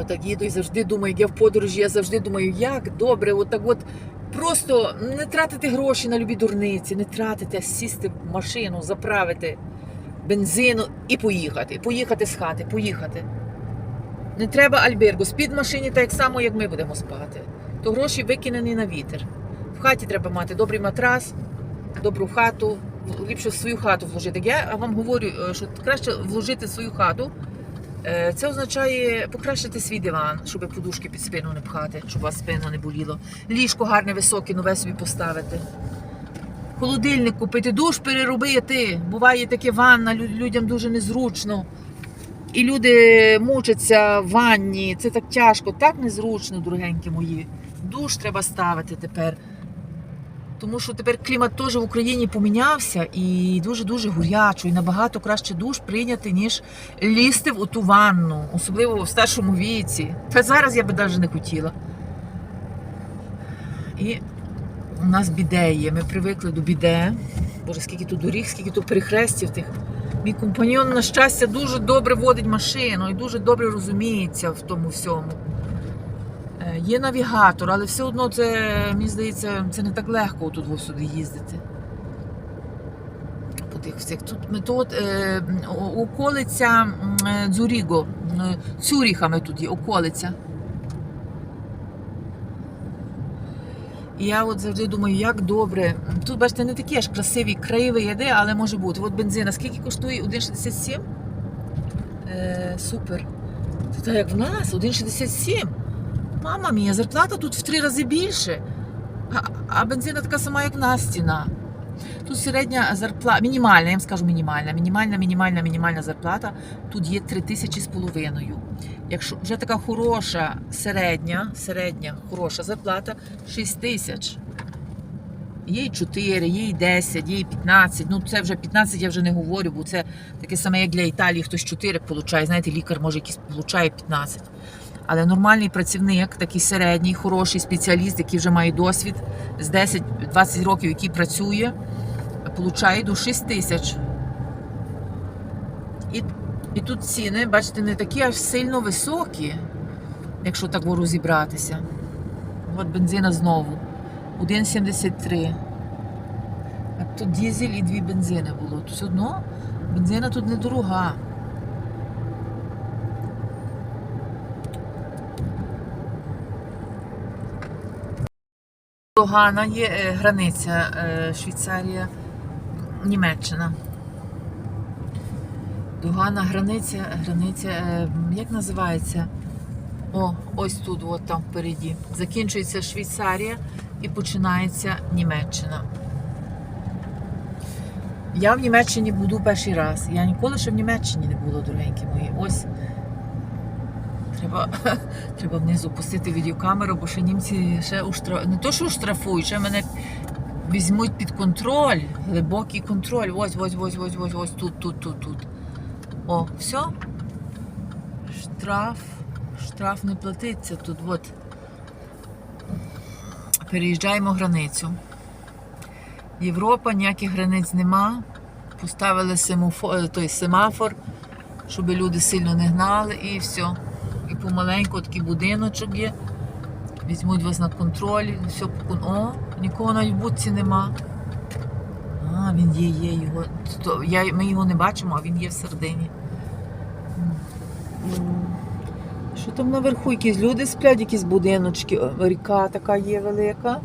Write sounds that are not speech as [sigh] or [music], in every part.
Я так їду і завжди думаю, я в подорожі, я завжди думаю, як добре, от так от просто не тратити гроші на любі дурниці, не тратити, а сісти в машину, заправити бензину і поїхати. Поїхати з хати, поїхати. Не треба альбергу. Спід в машині так само, як ми будемо спати. То гроші викинені на вітер. В хаті треба мати добрий матрас, добру хату, ліпше в свою хату вложити. Я вам говорю, е, що краще вложити в свою хату. Е, Це означає покращити свій диван, щоб подушки під спину не пхати, щоб у вас спина не боліло. Ліжко гарне, високе, нове собі поставити. Холодильник купити, душ переробити. Буває таке ванна, людям дуже незручно. І люди мучаться в ванні. Це так тяжко, так незручно, дорогенькі мої. Душ треба ставити тепер. Тому що тепер клімат теж в Україні помінявся і дуже-дуже гурячо, і набагато краще душ прийняти, ніж лізти в ту ванну, особливо в старшому віці. Та зараз я би навіть не хотіла. І у нас біде є. Ми привикли до біде. Боже, скільки тут доріг, скільки тут перехрестів тих. Мій компаньон, на щастя, дуже добре водить машину і дуже добре розуміється в тому всьому. Є навігатор, але все одно це, мені здається, це не так легко тут сюди їздити. По тих всіх. Тут ми тут е, околиця е, Дзуріго, е, Цюріха ми тут є, околиця. І я от завжди думаю, як добре. Тут, бачите, не такі аж красиві краєвиди, але може бути. От бензина, скільки коштує? 1,67? Е, супер. Це так як в нас, 1,67. Мама мія, зарплата тут в три рази більше. А, бензина така сама, як в нас ціна. Тут середня зарплата, мінімальна, я вам скажу мінімальна, мінімальна, мінімальна, мінімальна зарплата. Тут є 3 тисячі з половиною. Якщо вже така хороша середня, середня хороша зарплата 6 тисяч. Є й 4, є й 10, є й 15. Ну це вже 15 я вже не говорю, бо це таке саме, як для Італії, хтось 4 получає. Знаєте, лікар може якийсь получає 15. Але нормальний працівник, такий середній, хороший спеціаліст, який вже має досвід з 10-20 років, який працює, получає до 6 тисяч. І, і тут ціни, бачите, не такі аж сильно високі, якщо так розібратися. От бензина знову. 1,73. А тут дізель і дві бензини було. Тут одно бензина тут недорога. Догана є е, границя е, Швейцарія, Німеччина. Догана границя, границя, е, як називається? О, ось тут, от там впереді. Закінчується Швейцарія і починається Німеччина. Я в Німеччині буду перший раз. Я ніколи ще в Німеччині не була, дорогенькі мої. Ось. Треба, [laughs] треба внизу пустити відеокамеру, бо ще німці ще уштра... не то, що штрафують, ще мене візьмуть під контроль, глибокий контроль. Ось, ось, ось, ось, ось, ось тут, тут, тут, тут. О, все. Штраф. Штраф не платиться тут. От. Переїжджаємо границю. Європа, ніяких границь нема. Поставили семафор, той семафор, щоб люди сильно не гнали і все. Помаленьку такий будиночок є. Візьмуть вас на контроль, все О, нікого навіть в будці нема. А, він є, є його. Я, ми його не бачимо, а він є всередині. М. Що там наверху? Якісь люди сплять, якісь будиночки. Ріка така є велика.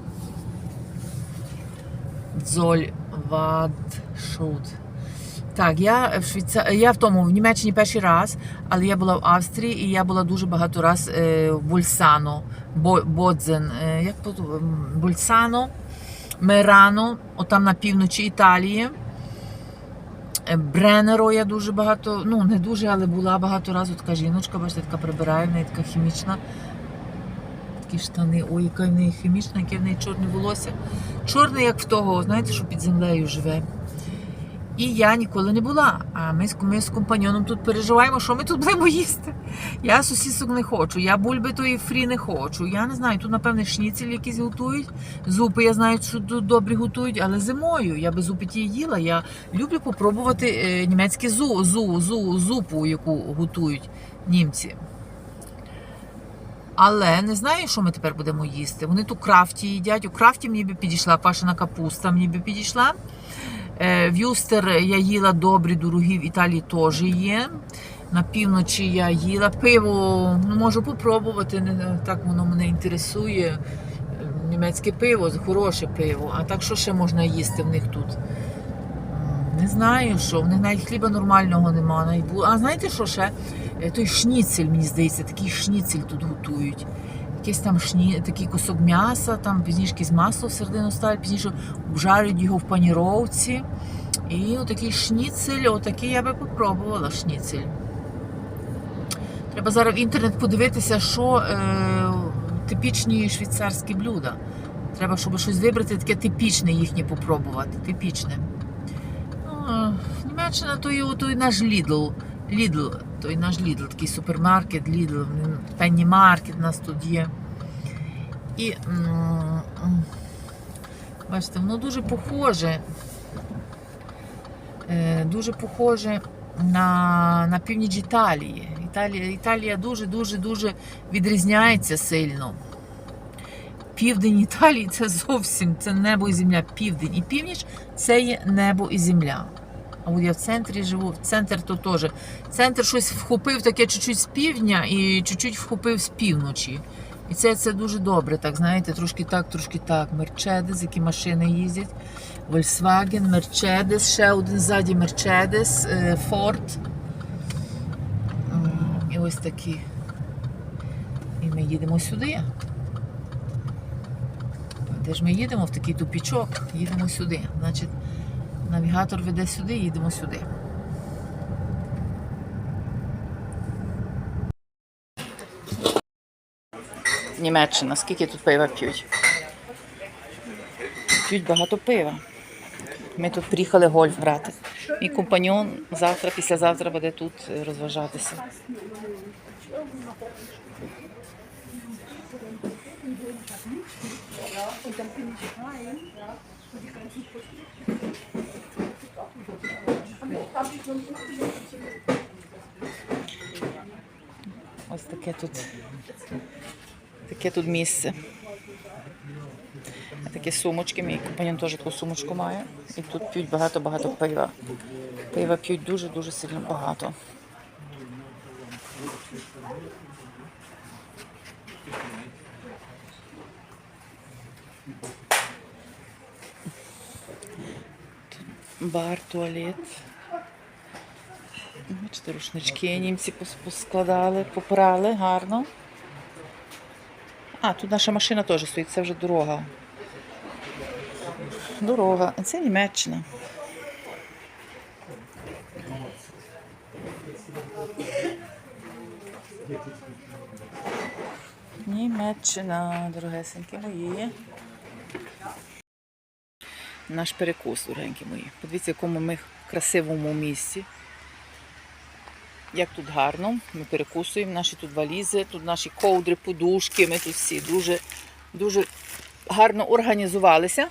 Дзоль Вадшут. Так, я в Швейца... я в тому в Німеччині перший раз, але я була в Австрії і я була дуже багато раз е, в Больсано, Бо... Бодзен, е, як по Больсано, Мерано, отам на півночі Італії. Е, Бренеро я дуже багато, ну не дуже, але була багато разів така жіночка, бачите, така прибирає, в неї така хімічна. Такі штани, ой, яка в неї хімічна, яке в неї чорне волосся. Чорне, як в того, знаєте, що під землею живе. І я ніколи не була. А ми з, ми з компаньоном тут переживаємо, що ми тут будемо їсти. Я сосісок не хочу, я бульби тої фрі не хочу. Я не знаю, тут, напевне, шніцель якісь готують. Зупи я знаю, що тут добрі готують, але зимою я би зупи ті їла. Я люблю попробувати е, німецькі зу, зу, зу, зупу, яку готують німці. Але не знаю, що ми тепер будемо їсти. Вони тут крафті їдять. У крафті мені би підійшла пашена капуста, мені би підійшла. Е, В'юстер я їла добрі, дорогі, в Італії теж є. На півночі я їла пиво, ну, можу попробувати, не- так воно мене інтересує. Е, Німецьке пиво, хороше пиво. А так що ще можна їсти в них тут? Не знаю, що. В них навіть хліба нормального нема. навіть бу- А знаєте, що ще? Е, Той шніцель, мені здається, такий шніцель тут готують. Якийсь там шні... такий кусок м'яса, там пізніше з масло всередину ставлять, пізніше обжарюють його в паніровці. І отакий шніцель, отакий я би попробувала шніцель. Треба зараз в інтернет подивитися, що е, типічні швейцарські блюда. Треба, щоб щось вибрати, таке типічне їхнє попробувати. Типічне. Ну, Німеччина то і наш Lidl. Lidl, той наш Lidl, такий супермаркет, Lidl, пенні маркет у нас тут є. І бачите, воно дуже похоже. Е, Дуже похоже на, на північ Італії. Італія, Італія дуже-дуже дуже відрізняється сильно. Південь Італії це зовсім це небо і земля. Південь і північ це є небо і земля. От я в центрі живу, в центр то теж. Центр щось вхопив таке чуть-чуть з півдня і чуть-чуть вхопив з півночі. І це, це дуже добре, так знаєте, трошки так, трошки так. Мерчедес, які машини їздять. Volkswagen, Mercedes, ще один ззаді е, Ford. М, І ось такі. І ми їдемо сюди. Де ж ми їдемо в такий тупічок? Їдемо сюди. Значить, навігатор веде сюди, їдемо сюди. Німеччина, скільки тут пива п'ють? П'ють багато пива. Ми тут приїхали гольф грати. Мій компаньон завтра, післязавтра буде тут е, розважатися. Ось таке тут. Таке тут місце. Такі сумочки, мій компаньон теж таку сумочку має. І тут п'ють багато-багато пива. Пива п'ють дуже-дуже сильно багато. Тут Бар, туалет. Бачите, рушнички німці поскладали, попрали гарно. А, тут наша машина теж стоїть, це вже дорога. Дорога. А Це Німеччина. Німеччина, дорогесенькі мої. Наш перекус, дорогенькі мої. Подивіться, якому ми красивому місці. Як тут гарно, ми перекусуємо наші тут валізи, тут наші ковдри, подушки, ми тут всі дуже, дуже гарно організувалися.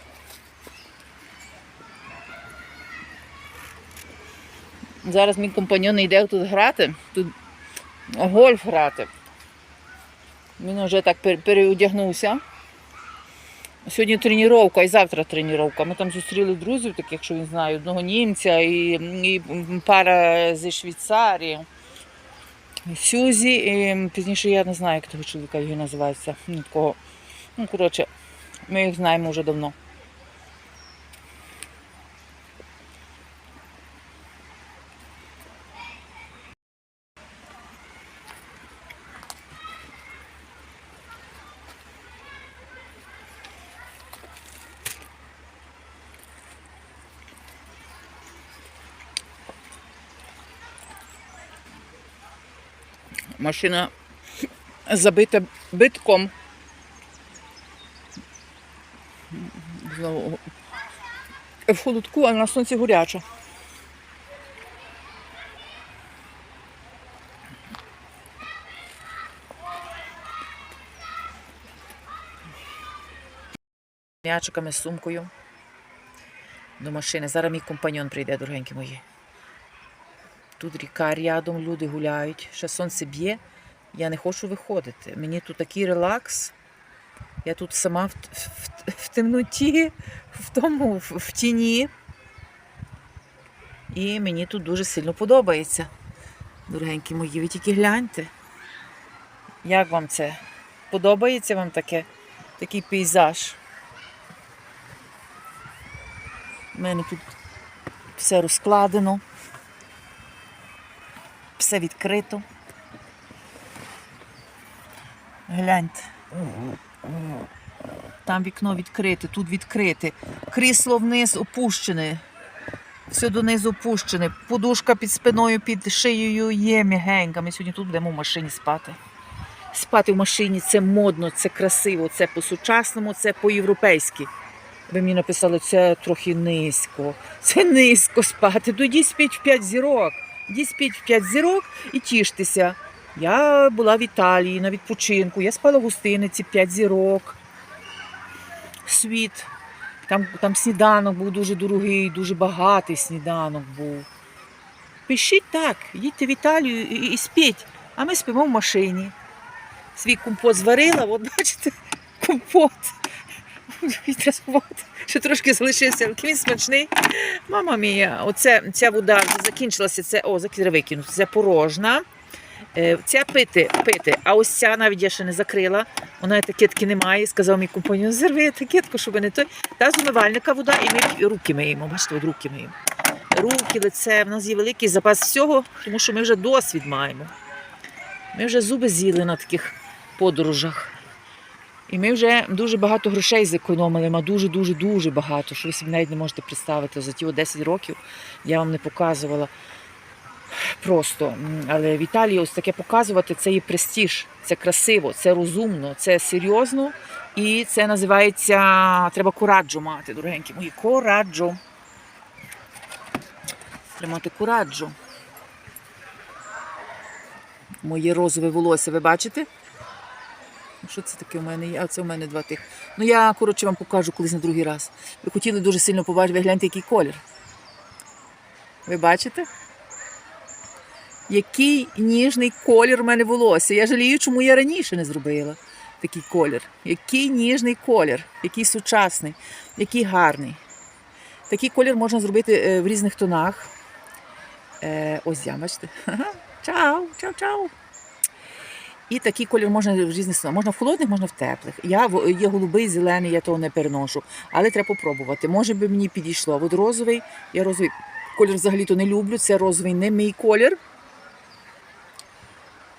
Зараз мій компаньон йде тут грати, тут гольф грати. Він вже так пер- переодягнувся. Сьогодні тренування, і завтра тренування. Ми там зустріли друзів, таких, що він знає, одного німця і, і пара зі Швейцарії. Сюзі, і пізніше я не знаю, як того чоловіка його називається. Ну, такого. Ну, коротше, ми їх знаємо вже давно. Машина забита битком. В холодку, а на сонці горяча. М'ячиками з сумкою до машини. Зараз мій компаньон прийде, дорогенькі мої. Тут ріка рядом, люди гуляють. Ще сонце б'є, Я не хочу виходити. Мені тут такий релакс. Я тут сама в, в, в темноті, в тому, в, в тіні. І мені тут дуже сильно подобається. Дорогенькі мої, ви тільки гляньте. Як вам це? Подобається вам таке, такий пейзаж? У мене тут все розкладено, все відкрито. Гляньте. Там вікно відкрите, тут відкрите. Крісло вниз опущене. Все донизу опущене. Подушка під спиною, під шиєю є м'ягенька. Ми сьогодні тут будемо в машині спати. Спати в машині це модно, це красиво, це по-сучасному, це по-європейськи. Ви мені написали, це трохи низько. Це низько спати. То йдіть спіть в 5 зірок. Йдіть спіть в 5 зірок і тіштеся. Я була в Італії на відпочинку, я спала в гостиниці 5 зірок. Світ. Там, там сніданок був дуже дорогий, дуже багатий сніданок був. Пишіть так, їдьте в Італію і, і спіть, а ми спимо в машині. Свій компот зварила, от бачите, [laughs] компот. [laughs] Ще трошки залишився, він смачний. Мама мія, оце, ця вода закінчилася, це, о, викинути, це порожна. Е, Ця пити, пити, а ось ця навіть я ще не закрила. Вона етикетки немає. Сказав мій компаньон, зірви етикетку, щоб не той. Та з умивальника вода, і ми руки миємо. Бачите, руки миємо. Руки, лице, в нас є великий запас всього, тому що ми вже досвід маємо. Ми вже зуби з'їли на таких подорожах. І ми вже дуже багато грошей зекономили, ма дуже-дуже дуже багато, що ви собі навіть не можете представити. За ті 10 років я вам не показувала просто. Але в Італії ось таке показувати це є престиж, це красиво, це розумно, це серйозно. І це називається треба кораджо мати, дорогенькі мої. Кораджо. Треба мати. Моє розове волосся, ви бачите? Що це таке у мене? А це у мене два тих. Ну я, коротше, вам покажу колись на другий раз. Ви хотіли дуже сильно побачити, ви гляньте, який колір. Ви бачите? Який ніжний колір у мене волосся. Я жалію, чому я раніше не зробила такий колір. Який ніжний колір, який сучасний, який гарний. Такий колір можна зробити е, в різних тонах. Е, ось я, бачите. [laughs] Чао, чао, чао. І такий колір можна в різних тонах. Можна в холодних, можна в теплих. Я є голубий, зелений, я того не переношу. Але треба попробувати. Може би мені підійшло. От розовий, я розовий колір взагалі-то не люблю. Це розовий не мій колір.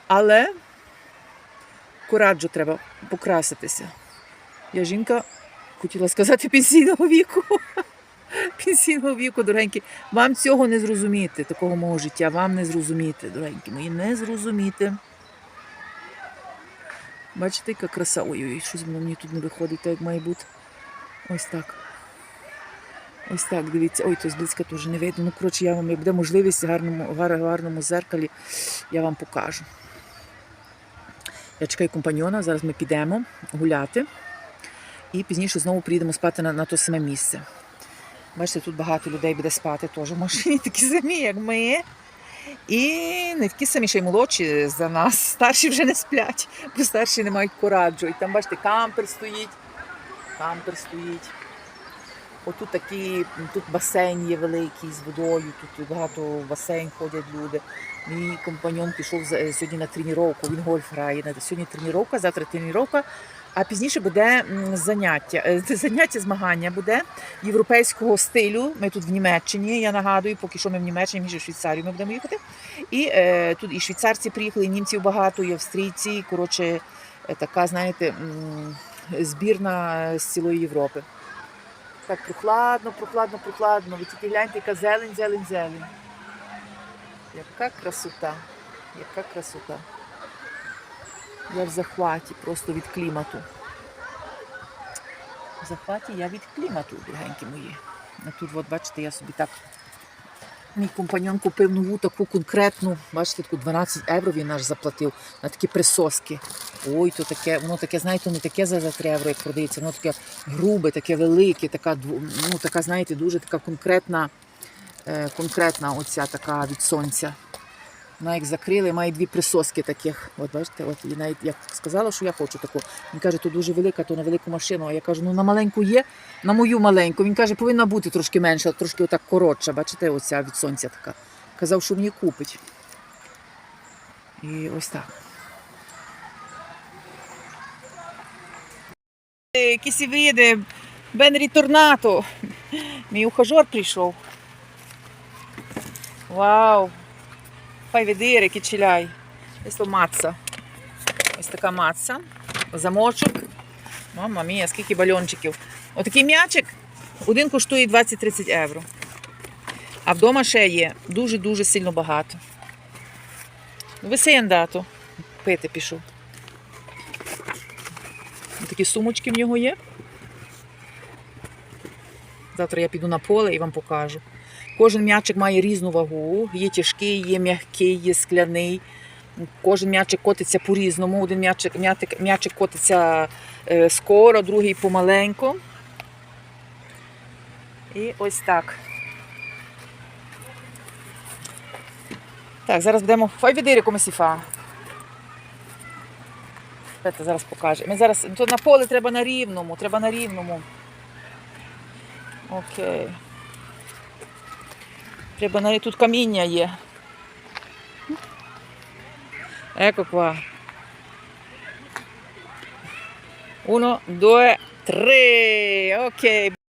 Але кораджо треба покраситися. Я жінка, хотіла сказати, пенсійного віку. [laughs] Пенсійного віку, дорогенькі. Вам цього не зрозуміти, такого мого життя. Вам не зрозуміти, дорогенькі мої, не зрозуміти. Бачите, яка краса. Ой-ой, щось мені тут не виходить, так як має бути. Ось так. Ось так, дивіться. Ой, то зблизька теж не видно. Ну, коротше, я вам, як буде можливість в гарному, гар- гарному зеркалі, я вам покажу. Я чекаю компаньона, зараз ми підемо гуляти. І пізніше знову приїдемо спати на, на те саме місце. Бачите, тут багато людей буде спати теж в машині, [laughs] такі самі, як ми. І не такі самі ще й молодші за нас. Старші вже не сплять, бо старші не мають кораджу. І там, бачите, кампер стоїть. Кампер стоїть. Отут такі, тут басейн є великий з водою, тут багато в басейн ходять люди. Мій компаньон пішов сьогодні на тренування, він гольф грає. Сьогодні тренування, завтра тренування, а пізніше буде заняття. Е, [laughs] Заняття змагання буде європейського стилю. Ми тут в Німеччині. Я нагадую, поки що ми в Німеччині, ще в Швейцарію ми будемо їхати. І е, тут і швейцарці приїхали, і німців багато, і австрійці. Коротше, е, така, знаєте, збірна з цілої Європи. Так прохладно, прохладно, прохладно. Ви тільки гляньте, яка зелень, зелень, зелень. Яка красота, яка красота. Я в захваті просто від клімату. В захваті я від клімату, дорогенькі мої. А тут, от, бачите, я собі так. Мій компаньон купив нову таку конкретну, бачите, таку 12 євро він наш заплатив на такі присоски. Ой, то таке, воно таке, знаєте, не таке за 3 євро, як продається, воно таке грубе, таке велике, така, ну, така, знаєте, дуже така конкретна, конкретна оця така від сонця. Вона їх закрили, має дві присоски таких. От бачите, от і навіть я сказала, що я хочу таку. Він каже, то дуже велика, то на велику машину. А я кажу, ну на маленьку є, на мою маленьку. Він каже, повинна бути трошки менша, трошки отак коротша. Бачите, оця від сонця така. Казав, що мені купить. І ось так. Якісь види, Бенрі Торнато. Мій ухажор прийшов. Вау! Фай ведире, кичіляй. Ось то маца. Ось така маца. Замочок. Мама мія, скільки бальончиків. Отакий м'ячик. Один коштує 20-30 євро. А вдома ще є дуже-дуже сильно багато. Ви сендато. Пити пішов. Такі сумочки в нього є. Завтра я піду на поле і вам покажу. Кожен м'ячик має різну вагу. Є тяжкий, є м'який, є скляний. Кожен м'ячик котиться по-різному. Один м'ячик, м'ятик- м'ячик котиться е, скоро, другий помаленьку. І ось так. Так, зараз будемо. Фай si fa. Давайте зараз покаже. Ми зараз то на поле треба на рівному, треба на рівному. Окей. Треба на тут каміння є. Ecco qua. Uno, due, tre. Ok.